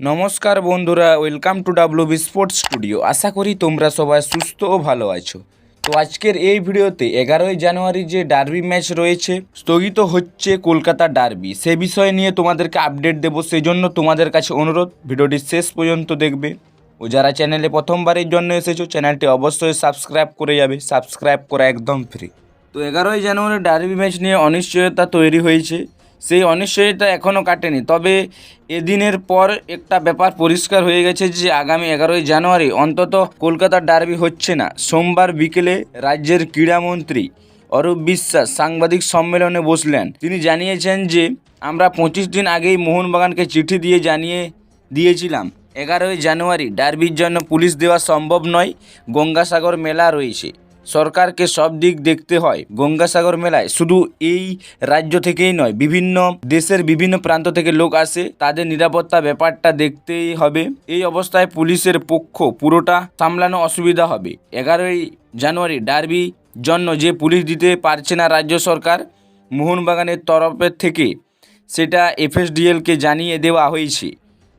নমস্কার বন্ধুরা welcome to W B sports studio আশা করি তোমরা সবাই সুস্থ ও ভালো আছো। তো আজকের এই ভিডিওতে এগারোই জানুয়ারি যে ডার্বি ম্যাচ রয়েছে, স্থগিত হচ্ছে কলকাতা ডার্বি সে বিষয় নিয়ে তোমাদেরকে আপডেট দেবো সেই জন্য তোমাদের কাছে অনুরোধ, ভিডিওটি শেষ পর্যন্ত দেখবে। ও যারা চ্যানেলে প্রথমবারের জন্য এসেছ চ্যানেলটি অবশ্যই সাবস্ক্রাইব করে যাবে সাবস্ক্রাইব করা একদম ফ্রি তো এগারোই জানুয়ারি ডার্বি ম্যাচ নিয়ে অনিশ্চয়তা তৈরি হয়েছে। সেই অনিশ্চয়তা এখনও কাটেনি। তবে এদিনের পর একটা ব্যাপার পরিষ্কার হয়ে গেছে যে আগামী এগারোই জানুয়ারি অন্তত কলকাতার ডার্বি হচ্ছে না। সোমবার বিকেলে রাজ্যের ক্রীড়ামন্ত্রী অরূপ বিশ্বাস সাংবাদিক সম্মেলনে বসলেন। তিনি জানিয়েছেন যে, আমরা পঁচিশ দিন আগেই মোহনবাগানকে চিঠি দিয়ে জানিয়ে দিয়েছিলাম, এগারোই জানুয়ারি ডার্বির জন্য পুলিশ দেওয়া সম্ভব নয়, গঙ্গাসাগর মেলা রয়েছে। সরকারকে সব দিক দেখতে হয়। গঙ্গাসাগর মেলায় শুধু এই রাজ্য থেকেই নয়, বিভিন্ন দেশের বিভিন্ন প্রান্ত থেকে লোক আসে। তাদের নিরাপত্তা ব্যাপারটা দেখতেই হবে। এই অবস্থায় পুলিশের পক্ষ পুরোটা সামলানো অসুবিধা হবে। এগারোই জানুয়ারি ডার্বি জন্য যে পুলিশ দিতে পারছে না রাজ্য সরকার, মোহনবাগানের তরফের থেকে সেটা এফএসডিএলকে জানিয়ে দেওয়া হয়েছে।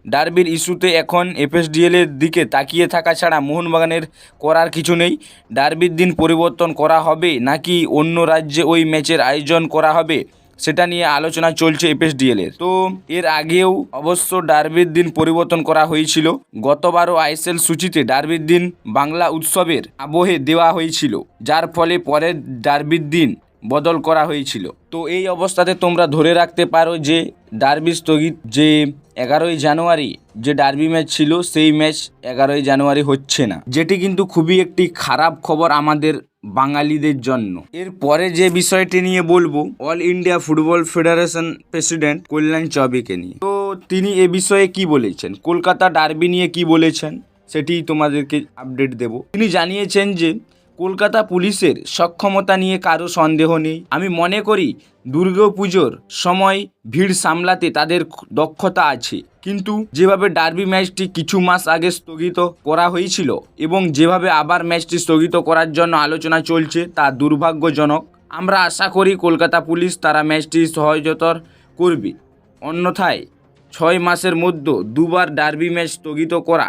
ডার্বির ইস্যুতে এখন এফএসডিএলের দিকে তাকিয়ে থাকা ছাড়া মোহনবাগানের করার কিছু নেই। ডার্বির দিন পরিবর্তন করা হবে নাকি অন্য রাজ্যে ওই ম্যাচের আয়োজন করা হবে, সেটা নিয়ে আলোচনা চলছে এফএসডিএলের। তো এর আগেও অবশ্য ডার্বির দিন পরিবর্তন করা হয়েছিল। গতবারও আইএসএল সূচিতে ডার্বির দিন বাংলা উৎসবের আবহে দেওয়া হয়েছিল, যার ফলে পরের ডার্বির দিন বদল করা হয়েছিল। তো এই অবস্থাতে তোমরা ধরে রাখতে পারো যে ডার্বি স্থগিত যে এগারোই জানুয়ারি যে ডার্বি ম্যাচ ছিল, সেই ম্যাচ এগারোই জানুয়ারি হচ্ছে না। যেটি কিন্তু খুবই একটি খারাপ খবর আমাদের বাঙালিদের জন্য। এর পরে যে বিষয়টি নিয়ে বলব all India football federation president Kalyan চৌবেকে নিয়ে। তো তিনি এ বিষয়ে কি বলেছেন? কলকাতা ডার্বি নিয়ে কি বলেছেন? সেটি তোমাদেরকে আপডেট দেব। তিনি জানিয়েছেন যে কলকাতা পুলিশের সক্ষমতা নিয়ে কারও সন্দেহ নেই। আমি মনে করি দুর্গাপুজোর সময় ভিড় সামলাতে তাদের দক্ষতা আছে। কিন্তু যেভাবে ডার্বি ম্যাচটি কিছু মাস আগে স্থগিত করা হয়েছিল এবং যেভাবে আবার ম্যাচটি স্থগিত করার জন্য আলোচনা চলছে তা দুর্ভাগ্যজনক। আমরা আশা করি কলকাতা পুলিশ তারা ম্যাচটি সহজতর করবে। অন্যথায় ছয় মাসের মধ্যে দুবার ডার্বি ম্যাচ স্থগিত করা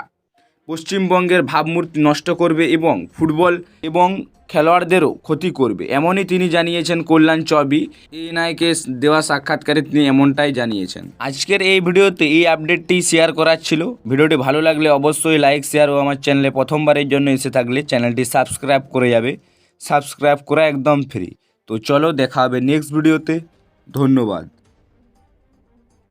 পশ্চিমবঙ্গের ভাবমূর্তি নষ্ট করবে এবং ফুটবল এবং খেলোয়াড়দেরও ক্ষতি করবে। এমনই তিনি জানিয়েছেন কল্যাণ চবি এনআইকে দেওয়া সাক্ষাৎকারে তিনি এমনটাই জানিয়েছেন। আজকের এই ভিডিওতে এই আপডেটটি শেয়ার করার ছিল। ভিডিওটি ভালো লাগলে অবশ্যই লাইক, শেয়ার ও আমার চ্যানেলে প্রথমবারের জন্য এসে থাকলে চ্যানেলটি সাবস্ক্রাইব করে যাবে। সাবস্ক্রাইব করা একদম ফ্রি। তো চলো দেখা হবে নেক্সট ভিডিওতে। ধন্যবাদ।